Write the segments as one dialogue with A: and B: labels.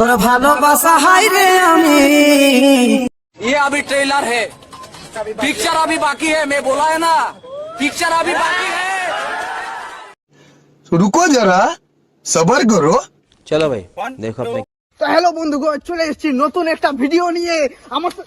A: তোর ভালোবাসা হাই রে আমি
B: ये अभी ट्रेलर है पिक्चर अभी बाकी है मैं बोला है ना पिक्चर अभी बाकी है
C: रुको जरा सबर करो
D: चलो भाई देखो अपने
E: তো হ্যালো বন্ধুগণ চলে এসেছি নতুন একটা ভিডিও নিয়ে আমার তো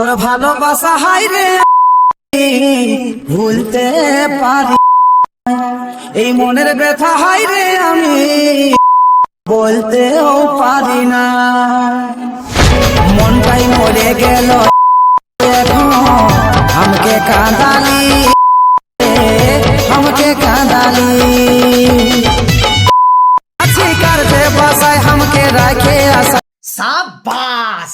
F: তোর
A: ভালোবাসা হাই রে। ভুলতে পারি এই মনের ব্যথা হাই রে, আমি বলতেও পারি না। মনটাই মরে গেল আমাকে কাঁদালি। আমাকে কাঁদালি। আছে কার বাসায় আমাকে রাখে আসা সাবাস